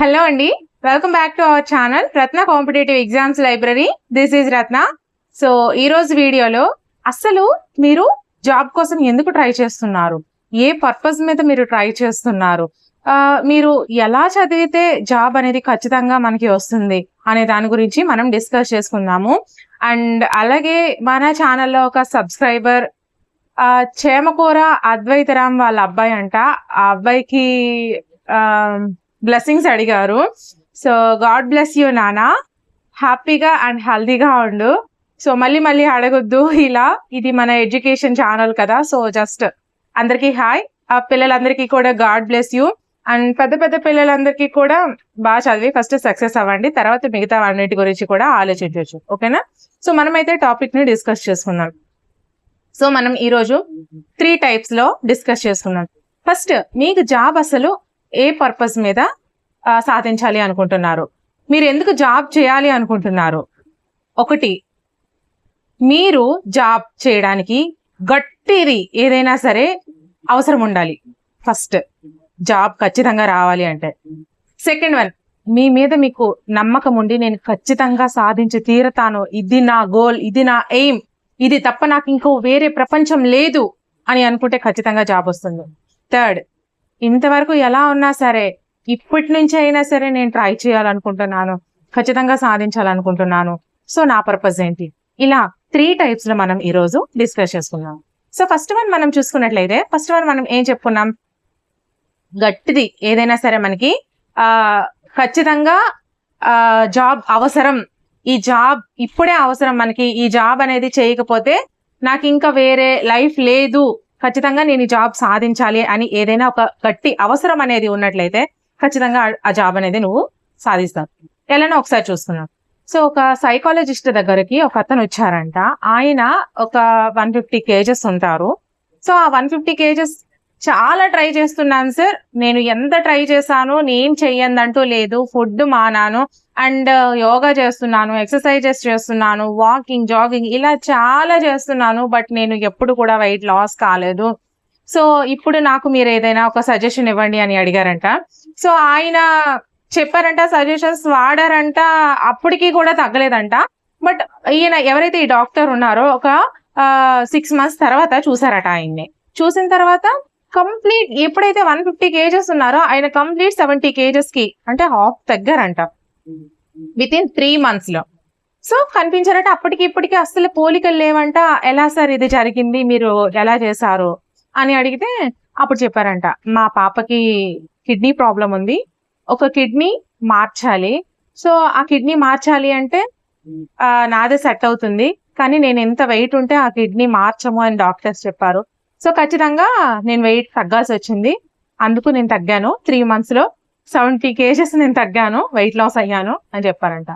Hello అండి. Welcome back to our channel Ratna competitive exams library this is Ratna so ఈ రోజు వీడియోలో అసలు మీరు జాబ్ కోసం ఎందుకు ట్రై చేస్తున్నారు? ఏ పర్పస్ మీద మీరు ట్రై చేస్తున్నారు? మీరు ఎలా చదివితే జాబ్ అనేది ఖచ్చితంగా మనకి వస్తుంది అనే దాని గురించి మనం డిస్కస్ చేసుకుందాము. అండ్ అలాగే మన ఛానల్లో ఒక సబ్స్క్రైబర్ చేమకూర అద్వైతరామ్ వాళ్ళ అబ్బాయి అంట. ఆ అబ్బాయికి బ్లెస్సింగ్స్ అడిగారు. సో గాడ్ బ్లెస్ యూ నానా హ్యాపీగా అండ్ హెల్దీగా ఉండు. సో మళ్ళీ మళ్ళీ అడగొద్దు. ఇలా ఇది మన ఎడ్యుకేషన్ ఛానల్ కదా. సో జస్ట్ అందరికీ హాయ్ ఆ పిల్లలందరికీ కూడా గాడ్ బ్లెస్ యూ అండ్ పెద్ద పెద్ద పిల్లలందరికీ కూడా బాగా చదివి ఫస్ట్ సక్సెస్ అవ్వండి. తర్వాత మిగతా అన్నిటి గురించి కూడా ఆలోచించవచ్చు ఓకేనా? సో మనమైతే టాపిక్ని డిస్కస్ చేసుకున్నాం సో మనం ఈరోజు త్రీ టైప్స్లో డిస్కస్ చేసుకున్నాం ఫస్ట్ మీకు జాబ్ అసలు ఏ పర్పస్ మీద సాధించాలి అనుకుంటున్నారు? మీరు ఎందుకు జాబ్ చేయాలి అనుకుంటున్నారు? ఒకటి మీరు జాబ్ చేయడానికి గట్టిది ఏదైనా సరే అవసరం ఉండాలి. ఫస్ట్ జాబ్ ఖచ్చితంగా రావాలి అంటే. సెకండ్ వన్ మీ మీద మీకు నమ్మకం ఉండి నేను ఖచ్చితంగా సాధించి తీరతాను. ఇది నా గోల్ ఇది నా ఎయిమ్ ఇది తప్ప నాకు ఇంకో వేరే ప్రపంచం లేదు అని అనుకుంటే ఖచ్చితంగా జాబ్ వస్తుంది. థర్డ్ ఇంతవరకు ఎలా ఉన్నా సరే ఇప్పటి నుంచి అయినా సరే నేను ట్రై చేయాలనుకుంటున్నాను. ఖచ్చితంగా సాధించాలనుకుంటున్నాను. సో నా పర్పస్ ఏంటి? ఇలా త్రీ టైప్స్లో మనం ఈ రోజు డిస్కస్ చేసుకున్నాం సో ఫస్ట్ వన్ మనం చూసుకున్నట్లయితే ఫస్ట్ వన్ మనం ఏం చెప్పుకున్నాం? గట్టిది ఏదైనా సరే మనకి ఆ ఖచ్చితంగా ఆ జాబ్ అవసరం. ఈ జాబ్ ఇప్పుడే అవసరం మనకి. ఈ జాబ్ అనేది చేయకపోతే నాకు ఇంకా వేరే లైఫ్ లేదు. ఖచ్చితంగా నేను ఈ జాబ్ సాధించాలి అని ఏదైనా ఒక గట్టి అవసరం అనేది ఉన్నట్లయితే ఖచ్చితంగా ఆ- జాబ్ అనేది నువ్వు సాధిస్తావు. ఎలానో ఒకసారి చూసుకున్నాం సో ఒక సైకాలజిస్ట్ దగ్గరికి ఒక అతను వచ్చారంట. ఆయన ఒక వన్ ఫిఫ్టీ కేజెస్ ఉంటారు సో ఆ వన్ ఫిఫ్టీ కేజెస్ చాలా ట్రై చేస్తున్నాను సార్. నేను ఎంత ట్రై చేశాను నేను చెయ్యందంటూ లేదు. ఫుడ్ మానాను. అండ్ uh, యోగా చేస్తున్నాను ఎక్సర్సైజెస్ చేస్తున్నాను వాకింగ్ జాగింగ్ ఇలా చాలా చేస్తున్నాను. బట్ నేను ఎప్పుడు కూడా వెయిట్ లాస్ కాలేదు. సో ఇప్పుడు నాకు మీరు ఏదైనా ఒక సజెషన్ ఇవ్వండి అని అడిగారంట. సో ఆయన చెప్పారంట సజెషన్స్ వాడారంట. అప్పటికి కూడా తగ్గలేదంట. బట్ ఈయన ఎవరైతే ఈ డాక్టర్ ఉన్నారో ఒక uh, సిక్స్ మంత్స్ తర్వాత చూసారట ఆయన్ని. చూసిన తర్వాత కంప్లీట్ ఎప్పుడైతే వన్ ఫిఫ్టీ కేజెస్ ఉన్నారో ఆయన కంప్లీట్ సెవెంటీ కేజెస్కి అంటే హాఫ్ తగ్గారంట. విత్ ఇన్ త్రీ మంత్స్లో. సో కనిపించారంటే అప్పటికి ఇప్పటికి అస్సలు పోలికలు లేవంట. ఎలా సార్ ఇది జరిగింది? మీరు ఎలా చేశారు? అని అడిగితే అప్పుడు చెప్పారంట మా పాపకి కిడ్నీ ప్రాబ్లం ఉంది. ఒక కిడ్నీ మార్చాలి. సో ఆ కిడ్నీ మార్చాలి అంటే నాదే సెట్ అవుతుంది. కానీ నేను ఎంత వెయిట్ ఉంటే ఆ కిడ్నీ మార్చము అని డాక్టర్స్ చెప్పారు. సో ఖచ్చితంగా నేను వెయిట్ తగ్గాల్సి వచ్చింది. అందుకు నేను తగ్గాను. త్రీ మంత్స్లో సెవెంటీ కేజెస్ నేను తగ్గాను. వెయిట్ లాస్ అయ్యాను అని చెప్పారంట.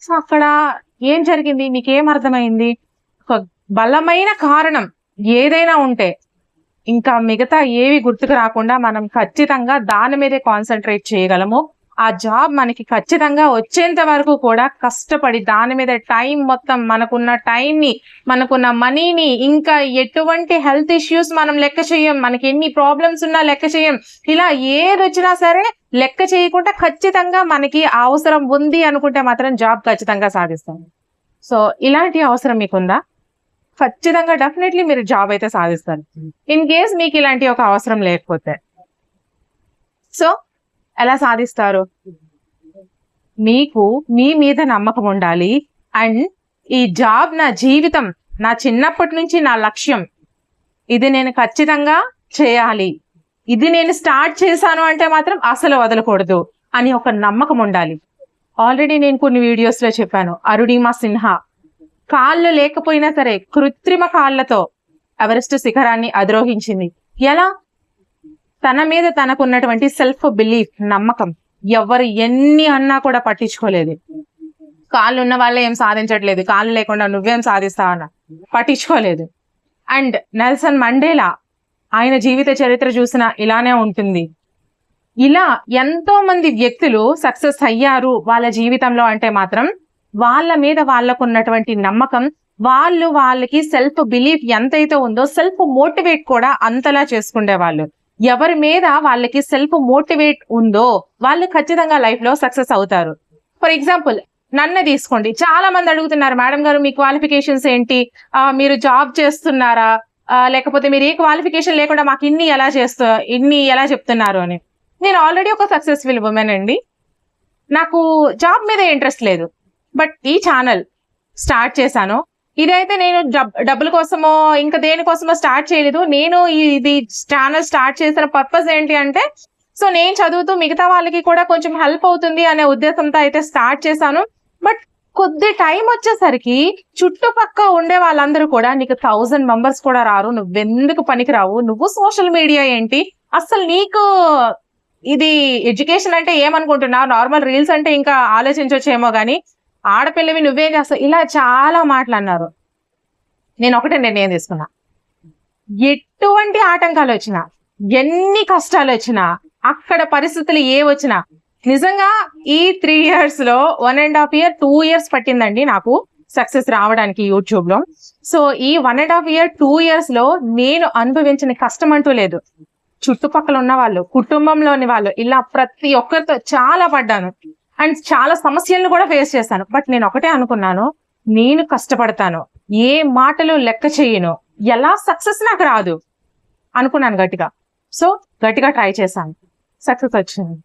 సో అక్కడ ఏం జరిగింది? మీకు ఏం అర్థమైంది? ఒక బలమైన కారణం ఏదైనా ఉంటే ఇంకా మిగతా ఏవి గుర్తుకు రాకుండా మనం ఖచ్చితంగా దాని మీదే కాన్సన్ట్రేట్ చేయగలము. ఆ జాబ్ మనకి ఖచ్చితంగా వచ్చేంత వరకు కూడా కష్టపడి దాని మీద టైం మొత్తం మనకున్న టైంని మనకున్న మనీని ఇంకా ఎటువంటి హెల్త్ ఇష్యూస్ మనం లెక్క చేయం మనకి ఎన్ని ప్రాబ్లమ్స్ ఉన్నా లెక్క చేయం ఇలా ఏది వచ్చినా సరే లెక్క చేయకుండా ఖచ్చితంగా మనకి అవసరం ఉంది అనుకుంటే మాత్రం జాబ్ ఖచ్చితంగా సాధిస్తాం సో ఇలాంటి అవసరం మీకుందా? ఖచ్చితంగా డెఫినెట్లీ మీరు జాబ్ అయితే సాధిస్తారు. ఇన్ కేస్ మీకు ఇలాంటి ఒక అవసరం లేకపోతే. సో ఎలా సాధిస్తారు? మీకు మీ మీద నమ్మకం ఉండాలి. అండ్ ఈ జాబ్ నా జీవితం నా చిన్నప్పటి నుంచి నా లక్ష్యం. ఇది నేను ఖచ్చితంగా చేయాలి. ఇది నేను స్టార్ట్ చేశాను అంటే మాత్రం అసలు వదలకూడదు అని ఒక నమ్మకం ఉండాలి. ఆల్రెడీ నేను కొన్ని వీడియోస్లో చెప్పాను. అరుణిమా సిన్హా. కాళ్ళు లేకపోయినా సరే కృత్రిమ కాళ్ళతో ఎవరెస్ట్ శిఖరాన్ని అధిరోహించింది. ఎలా? తన మీద తనకున్నటువంటి సెల్ఫ్ బిలీఫ్ నమ్మకం ఎవరు ఎన్ని అన్నా కూడా పట్టించుకోలేదు. కాళ్ళు ఉన్న వాళ్ళే ఏం సాధించట్లేదు. కాళ్ళు లేకుండా నువ్వేం సాధిస్తావన్నా పట్టించుకోలేదు. అండ్ నెల్సన్ మండేలా ఆయన జీవిత చరిత్ర చూసిన ఇలానే ఉంటుంది. ఇలా ఎంతో మంది వ్యక్తులు సక్సెస్ అయ్యారు వాళ్ళ జీవితంలో అంటే మాత్రం వాళ్ళ మీద వాళ్ళకున్నటువంటి నమ్మకం వాళ్ళు వాళ్ళకి సెల్ఫ్ బిలీఫ్ ఎంతైతే ఉందో సెల్ఫ్ మోటివేట్ కూడా అంతలా చేసుకునే వాళ్ళు ఎవరి మీద వాళ్ళకి సెల్ఫ్ మోటివేట్ ఉందో వాళ్ళు ఖచ్చితంగా లైఫ్లో సక్సెస్ అవుతారు. ఫర్ ఎగ్జాంపుల్ నన్నే తీసుకోండి. చాలా మంది అడుగుతున్నారు మేడం గారు మీ క్వాలిఫికేషన్స్ ఏంటి? మీరు జాబ్ చేస్తున్నారా? లేకపోతే మీరు ఏ క్వాలిఫికేషన్ లేకుండా మాకు ఇన్ని ఎలా చేస్తూ ఇన్ని ఎలా చెప్తున్నారు? అని. నేను ఆల్రెడీ ఒక సక్సెస్ఫుల్ ఉమెన్ అండి. నాకు జాబ్ మీద ఇంట్రెస్ట్ లేదు. బట్ ఈ ఛానల్ స్టార్ట్ చేశాను. ఇదైతే నేను డబ్బుల కోసమో ఇంకా దేనికోసమో స్టార్ట్ చేయలేదు. నేను ఇది ఛానల్ స్టార్ట్ చేసిన పర్పస్ ఏంటి అంటే సో నేను చదువుతూ మిగతా వాళ్ళకి కూడా కొంచెం హెల్ప్ అవుతుంది అనే ఉద్దేశంతో అయితే స్టార్ట్ చేశాను. బట్ కొద్ది టైం వచ్చేసరికి చుట్టుపక్క ఉండే వాళ్ళందరూ కూడా నీకు థౌజండ్ మెంబర్స్ కూడా రారు నువ్వెందుకు పనికిరావు? నువ్వు సోషల్ మీడియా ఏంటి? అసలు నీకు ఇది ఎడ్యుకేషన్ అంటే ఏమనుకుంటున్నావు? నార్మల్ రీల్స్ అంటే ఇంకా ఆలోచించవచ్చేమో కానీ ఆడపిల్లవి నువ్వేం చేస్తావు. ఇలా చాలా మాటలు అన్నారు నేను ఒకటే నిర్ణయం తీసుకున్నా. ఎటువంటి ఆటంకాలు వచ్చినా ఎన్ని కష్టాలు వచ్చినా అక్కడ పరిస్థితులు ఏ వచ్చినా నిజంగా ఈ త్రీ ఇయర్స్లో one and half year two years పట్టిందండి నాకు సక్సెస్ రావడానికి యూట్యూబ్లో. సో ఈ one and half year two ఇయర్స్లో నేను అనుభవించిన కష్టం అంటూ లేదు. చుట్టుపక్కల ఉన్న వాళ్ళు కుటుంబంలోని వాళ్ళు ఇలా ప్రతి ఒక్కరితో చాలా పడ్డాను. అండ్ చాలా సమస్యలను కూడా ఫేస్ చేశాను. బట్ నేను ఒకటే అనుకున్నాను నేను కష్టపడతాను ఏ మాటలు లెక్క చేయను ఎలా సక్సెస్ నాకు రాదు అనుకున్నాను గట్టిగా. సో గట్టిగా ట్రై చేశాను. సక్సెస్ వచ్చింది.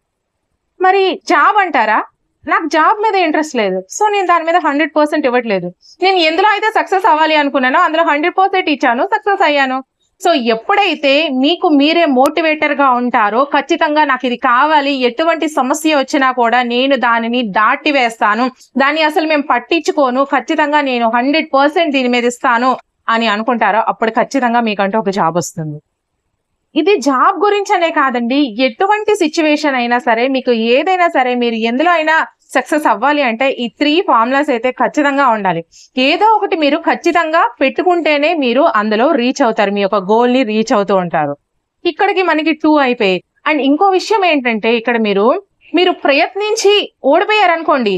మరి జాబ్ అంటారా? నాకు జాబ్ మీద ఇంట్రెస్ట్ లేదు. సో నేను దాని మీద హండ్రెడ్ పర్సెంట్ ఇవ్వట్లేదు. నేను ఎందులో అయితే సక్సెస్ అవ్వాలి అనుకున్నానో అందులో హండ్రెడ్ పర్సెంట్ ఇచ్చాను సక్సెస్ అయ్యాను. సో ఎప్పుడైతే మీకు మీరే మోటివేటర్గా ఉంటారో ఖచ్చితంగా నాకు ఇది కావాలి ఎటువంటి సమస్య వచ్చినా కూడా నేను దానిని దాటి వేస్తాను దాన్ని అసలు మేము పట్టించుకోను. ఖచ్చితంగా నేను హండ్రెడ్ పర్సెంట్ దీని మీద ఇస్తాను అని అనుకుంటారో అప్పుడు ఖచ్చితంగా మీకంటూ ఒక జాబ్ వస్తుంది. ఇది జాబ్ గురించి అనే కాదండి. ఎటువంటి సిచ్యువేషన్ అయినా సరే మీకు ఏదైనా సరే మీరు ఎందులో అయినా సక్సెస్ అవ్వాలి అంటే ఈ త్రీ ఫార్ములాస్ అయితే ఖచ్చితంగా ఉండాలి. ఏదో ఒకటి మీరు ఖచ్చితంగా పెట్టుకుంటేనే మీరు అందులో రీచ్ అవుతారు. మీ యొక్క గోల్ని రీచ్ అవుతూ ఉంటారు. ఇక్కడికి మనకి టూ అయిపోయాయి. అండ్ ఇంకో విషయం ఏంటంటే ఇక్కడ మీరు మీరు ప్రయత్నించి ఓడిపోయారనుకోండి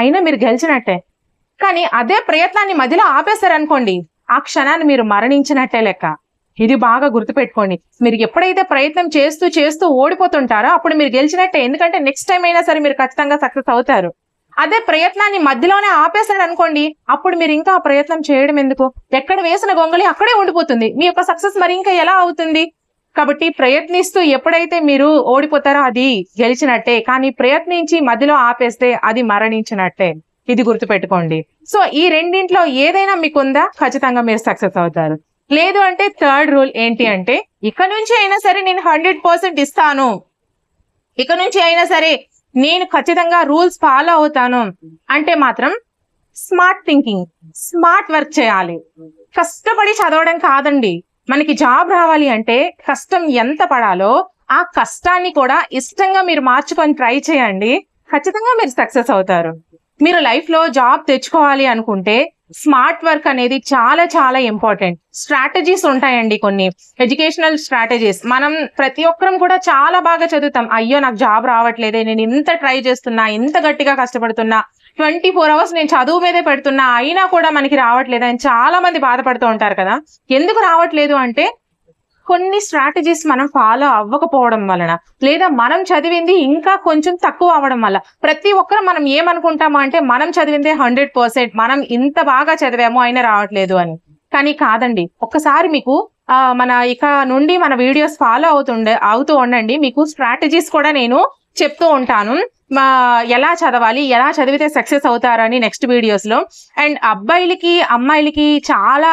అయినా మీరు గెలిచినట్టే. కానీ అదే ప్రయత్నాన్ని మధ్యలో ఆపేశారనుకోండి ఆ క్షణాన్ని మీరు మరణించినట్టే లెక్క. ఇది బాగా గుర్తుపెట్టుకోండి. మీరు ఎప్పుడైతే ప్రయత్నం చేస్తూ చేస్తూ ఓడిపోతుంటారో అప్పుడు మీరు గెలిచినట్టే. ఎందుకంటే నెక్స్ట్ టైం అయినా సరే మీరు ఖచ్చితంగా సక్సెస్ అవుతారు. అదే ప్రయత్నాన్ని మధ్యలోనే ఆపేశాడు అనుకోండి అప్పుడు మీరు ఇంకా ఆ ప్రయత్నం చేయడం ఎందుకు? ఎక్కడ వేసిన గొంగళి అక్కడే ఉండిపోతుంది. మీ యొక్క సక్సెస్ మరి ఇంకా ఎలా అవుతుంది? కాబట్టి ప్రయత్నిస్తూ ఎప్పుడైతే మీరు ఓడిపోతారో అది గెలిచినట్టే. కానీ ప్రయత్నించి మధ్యలో ఆపేస్తే అది మరణించినట్టే. ఇది గుర్తుపెట్టుకోండి. సో ఈ రెండింట్లో ఏదైనా మీకు ఉందా ఖచ్చితంగా మీరు సక్సెస్ అవుతారు. లేదు అంటే థర్డ్ రూల్ ఏంటి అంటే ఇక నుంచి అయినా సరే నేను హండ్రెడ్ పర్సెంట్ ఇస్తాను. ఇక నుంచి అయినా సరే నేను ఖచ్చితంగా రూల్స్ ఫాలో అవుతాను. అంటే మాత్రం స్మార్ట్ థింకింగ్ స్మార్ట్ వర్క్ చేయాలి. కష్టపడి చదవడం కాదండి. మనకి జాబ్ రావాలి అంటే కష్టం ఎంత పడాలో ఆ కష్టాన్ని కూడా ఇష్టంగా మీరు మార్చుకొని ట్రై చేయండి. ఖచ్చితంగా మీరు సక్సెస్ అవుతారు. మీరు లైఫ్లో జాబ్ తెచ్చుకోవాలి అనుకుంటే స్మార్ట్ వర్క్ అనేది చాలా చాలా ఇంపార్టెంట్. స్ట్రాటజీస్ ఉంటాయండి కొన్ని. Educational strategies. మనం ప్రతి ఒక్కరం కూడా చాలా బాగా చదువుతాం. అయ్యో నాకు జాబ్ రావట్లేదే. నేను ఇంత ట్రై చేస్తున్నా ఇంత గట్టిగా కష్టపడుతున్నా ట్వంటీ ఫోర్ అవర్స్ నేను చదువు మీదే పెడుతున్నా అయినా కూడా మనకి రావట్లేదు అని చాలా మంది బాధపడుతూ ఉంటారు కదా. ఎందుకు రావట్లేదు అంటే కొన్ని స్ట్రాటజీస్ మనం ఫాలో అవ్వకపోవడం వలన లేదా మనం చదివింది ఇంకా కొంచెం తక్కువ అవ్వడం వల్ల ప్రతి ఒక్కరు మనం ఏమనుకుంటామా అంటే మనం చదివిందే హండ్రెడ్ పర్సెంట్ మనం ఇంత బాగా చదివాము అయినా రావట్లేదు అని. కానీ కాదండి ఒక్కసారి మీకు మన ఇక నుండి మన వీడియోస్ ఫాలో అవుతుండే అవుతూ ఉండండి. మీకు స్ట్రాటజీస్ కూడా నేను చెప్తూ ఉంటాను. మా ఎలా చదవాలి ఎలా చదివితే సక్సెస్ అవుతారని నెక్స్ట్ వీడియోస్లో. అండ్ అబ్బాయిలకి అమ్మాయిలకి చాలా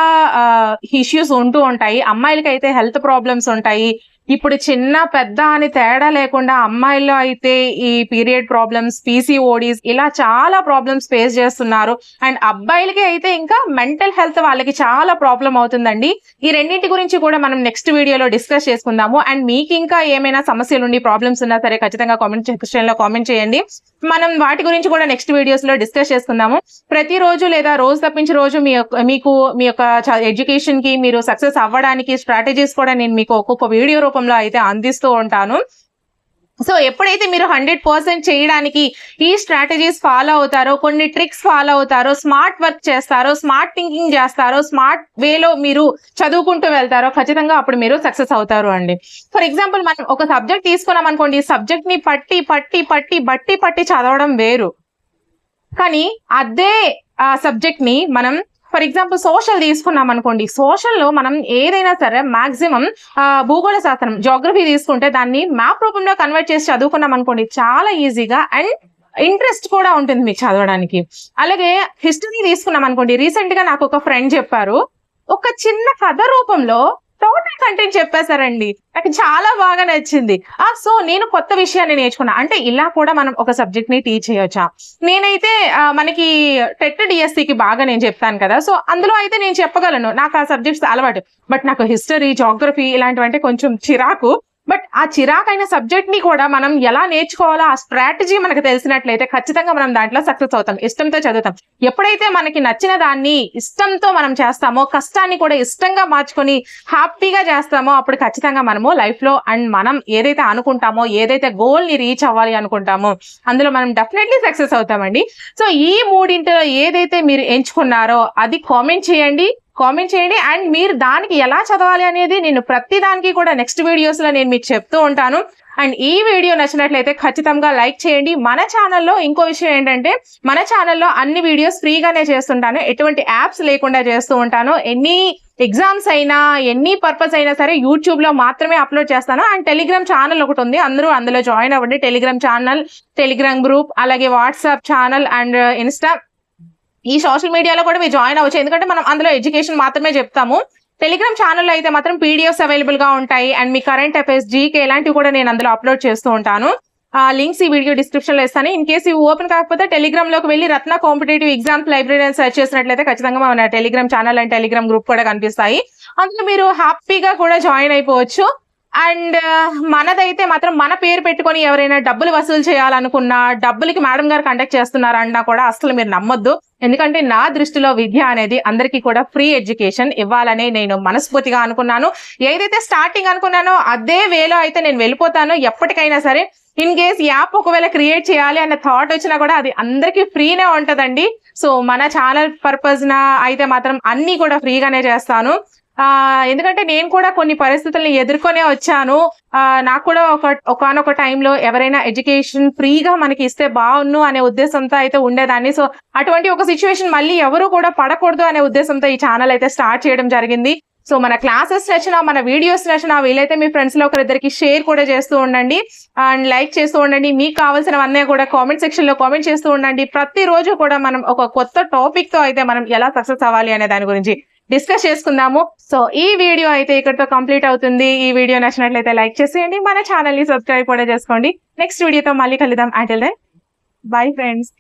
ఇష్యూస్ ఉంటూ ఉంటాయి. అమ్మాయిలకి అయితే హెల్త్ ప్రాబ్లమ్స్ ఉంటాయి. ఇప్పుడు చిన్న పెద్ద అని తేడా లేకుండా అమ్మాయిల్లో అయితే ఈ పీరియడ్ ప్రాబ్లమ్స్ పీసీఓడీస్ ఇలా చాలా ప్రాబ్లమ్స్ ఫేస్ చేస్తున్నారు. అండ్ అబ్బాయిలకి అయితే ఇంకా మెంటల్ హెల్త్ వాళ్ళకి చాలా ప్రాబ్లం అవుతుందండి. ఈ రెండింటి గురించి కూడా మనం నెక్స్ట్ వీడియోలో డిస్కస్ చేసుకుందాము. అండ్ మీకు ఇంకా ఏమైనా సమస్యలు ఉండి ప్రాబ్లమ్స్ ఉన్నా సరే ఖచ్చితంగా కామెంట్ సెక్షన్లో కామెంట్ చేయండి. మనం వాటి గురించి కూడా నెక్స్ట్ వీడియోస్లో డిస్కస్ చేసుకుందాము. ప్రతిరోజు లేదా రోజు తప్పించి రోజు మీ యొక్క మీకు మీ యొక్క ఎడ్యుకేషన్కి మీరు సక్సెస్ అవ్వడానికి స్ట్రాటజీస్ కూడా నేను మీకు ఒక్కొక్క వీడియో రూపంలో అయితే అందిస్తూ ఉంటాను. సో ఎప్పుడైతే మీరు హండ్రెడ్ పర్సెంట్ చేయడానికి ఈ స్ట్రాటజీస్ ఫాలో అవుతారో కొన్ని ట్రిక్స్ ఫాలో అవుతారో స్మార్ట్ వర్క్ చేస్తారో స్మార్ట్ థింకింగ్ చేస్తారో స్మార్ట్ వేలో మీరు చదువుకుంటూ వెళ్తారో ఖచ్చితంగా అప్పుడు మీరు సక్సెస్ అవుతారు అండి. ఫర్ ఎగ్జాంపుల్ మనం ఒక సబ్జెక్ట్ తీసుకున్నాం అనుకోండి ఈ సబ్జెక్ట్ని పట్టి పట్టి పట్టి బట్టి పట్టి చదవడం వేరు. కానీ అదే ఆ సబ్జెక్ట్ని మనం ఫర్ ఎగ్జాంపుల్ సోషల్ తీసుకున్నాం అనుకోండి. సోషల్లో మనం ఏదైనా సరే మాక్సిమం భూగోళ శాస్త్రం జోగ్రఫీ తీసుకుంటే దాన్ని మ్యాప్ రూపంలో కన్వర్ట్ చేసి చదువుకున్నాం అనుకోండి చాలా ఈజీగా అండ్ ఇంట్రెస్ట్ కూడా ఉంటుంది మీకు చదవడానికి. అలాగే హిస్టరీ తీసుకున్నాం అనుకోండి రీసెంట్గా నాకు ఒక ఫ్రెండ్ చెప్పారు. ఒక చిన్న కథ రూపంలో టోటల్ కంటెంట్ చెప్పేశారండి. నాకు చాలా బాగా నచ్చింది. ఆ సో నేను కొత్త విషయాన్ని నేర్చుకున్నా. అంటే ఇలా కూడా మనం ఒక సబ్జెక్ట్ని టీచ్ చేయొచ్చా? నేనైతే మనకి టెట్ డిఎస్సికి బాగా నేను చెప్తాను కదా. సో అందులో అయితే నేను చెప్పగలను. నాకు ఆ సబ్జెక్ట్స్ అలవాటు. బట్ నాకు హిస్టరీ జాగ్రఫీ ఇలాంటివంటే కొంచెం చిరాకు. బట్ ఆ చిరాకైన సబ్జెక్ట్ని కూడా మనం ఎలా నేర్చుకోవాలో ఆ స్ట్రాటజీ మనకు తెలిసినట్లయితే ఖచ్చితంగా మనం దాంట్లో సక్సెస్ అవుతాం ఇష్టంతో చదువుతాం. ఎప్పుడైతే మనకి నచ్చిన దాన్ని ఇష్టంతో మనం చేస్తామో కష్టాన్ని కూడా ఇష్టంగా మార్చుకొని హ్యాపీగా చేస్తామో అప్పుడు ఖచ్చితంగా మనము లైఫ్లో అండ్ మనం ఏదైతే అనుకుంటామో ఏదైతే గోల్ని రీచ్ అవ్వాలి అనుకుంటామో అందులో మనం డెఫినెట్లీ సక్సెస్ అవుతామండి. సో ఈ మూడింటిలో ఏదైతే మీరు ఎంచుకున్నారో అది కామెంట్ చేయండి. కామెంట్ చేయండి. అండ్ మీరు దానికి ఎలా చదవాలి అనేది నేను ప్రతి దానికి కూడా నెక్స్ట్ వీడియోస్లో నేను మీకు చెప్తూ ఉంటాను. అండ్ ఈ వీడియో నచ్చినట్లయితే ఖచ్చితంగా లైక్ చేయండి. మన ఛానల్లో ఇంకో విషయం ఏంటంటే మన ఛానల్లో అన్ని వీడియోస్ ఫ్రీగానే చేస్తుంటాను. ఎటువంటి యాప్స్ లేకుండా చేస్తూ ఉంటాను. ఎన్ని ఎగ్జామ్స్ అయినా ఎన్ని పర్పస్ అయినా సరే యూట్యూబ్లో మాత్రమే అప్లోడ్ చేస్తాను. అండ్ టెలిగ్రామ్ ఛానల్ ఒకటి ఉంది. అందరూ అందులో జాయిన్ అవ్వండి. టెలిగ్రామ్ ఛానల్ టెలిగ్రామ్ గ్రూప్ అలాగే WhatsApp channel and uh, Insta ఈ సోషల్ మీడియాలో కూడా మీరు జాయిన్ అవ్వచ్చు. ఎందుకంటే మనం అందులో ఎడ్యుకేషన్ మాత్రమే చెప్తాము. టెలిగ్రామ్ ఛానల్లో అయితే మాత్రం పీడిఎఫ్స్ అవైలబుల్గా ఉంటాయి. అండ్ మీ కరెంట్ అఫైర్స్ జీకే ఇలాంటివి కూడా నేను అందులో అప్లోడ్ చేస్తూ ఉంటాను. ఆ లింక్స్ ఈ వీడియో డిస్క్రిప్షన్లో ఇస్తాను. ఇన్ కేసు ఇవి ఓపెన్ కాకపోతే టెలిగ్రామ్లోకి వెళ్ళి రత్న కాంపిటేటివ్ ఎగ్జామ్స్ లైబ్రరీ అని సెర్చ్ చేసినట్లయితే ఖచ్చితంగా మన Telegram channel and Telegram group కూడా కనిపిస్తాయి. అందులో మీరు హ్యాపీగా కూడా జాయిన్ అయిపోవచ్చు. అండ్ మనదైతే మాత్రం మన పేరు పెట్టుకొని ఎవరైనా డబ్బులు వసూలు చేయాలనుకున్నా డబ్బులకి మేడం గారు కండక్ట్ చేస్తున్నారన్నా కూడా అసలు మీరు నమ్మొద్దు. ఎందుకంటే నా దృష్టిలో విద్య అనేది అందరికీ కూడా ఫ్రీ ఎడ్యుకేషన్ ఇవ్వాలని నేను మనస్ఫూర్తిగా అనుకున్నాను. ఏదైతే స్టార్టింగ్ అనుకున్నానో అదే వేలో అయితే నేను వెళ్ళిపోతాను. ఎప్పటికైనా సరే ఇన్ కేస్ యాప్ ఒకవేళ క్రియేట్ చేయాలి అన్న థాట్ వచ్చినా కూడా అది అందరికీ ఫ్రీనే ఉంటదండి. సో మన ఛానల్ పర్పస్ నా అయితే మాత్రం అన్ని కూడా ఫ్రీగానే చేస్తాను. ఎందుకంటే నేను కూడా కొన్ని పరిస్థితుల్ని ఎదుర్కొనే వచ్చాను. ఆ నాకు కూడా ఒక ఒకనొక టైంలో ఎవరైనా ఎడ్యుకేషన్ ఫ్రీగా మనకి ఇస్తే బాగున్ను అనే ఉద్దేశంతో అయితే ఉండేదాన్ని. సో అటువంటి ఒక సిచ్యువేషన్ మళ్ళీ ఎవరు కూడా పడకూడదు అనే ఉద్దేశంతో ఈ ఛానల్ అయితే స్టార్ట్ చేయడం జరిగింది. సో మన క్లాసెస్ నచ్చినా మన వీడియోస్ నచ్చినా వీలైతే మీ ఫ్రెండ్స్లో ఒకరిద్దరికి షేర్ కూడా చేస్తూ ఉండండి. అండ్ లైక్ చేస్తూ ఉండండి. మీకు కావాల్సినవన్నీ కూడా కామెంట్ సెక్షన్లో కామెంట్ చేస్తూ ఉండండి. ప్రతిరోజు కూడా మనం ఒక కొత్త టాపిక్తో అయితే మనం ఎలా సక్సెస్ అవ్వాలి అనే దాని గురించి డిస్కస్ చేసుకుందాము. సో ఈ వీడియో అయితే ఇక్కడితో కంప్లీట్ అవుతుంది. ఈ వీడియో నచ్చినట్లయితే లైక్ చేసేయండి. మన ఛానల్ని సబ్స్క్రైబ్ కూడా చేసుకోండి. నెక్స్ట్ వీడియోతో మళ్ళీ కలుద్దాం. అంటే బై ఫ్రెండ్స్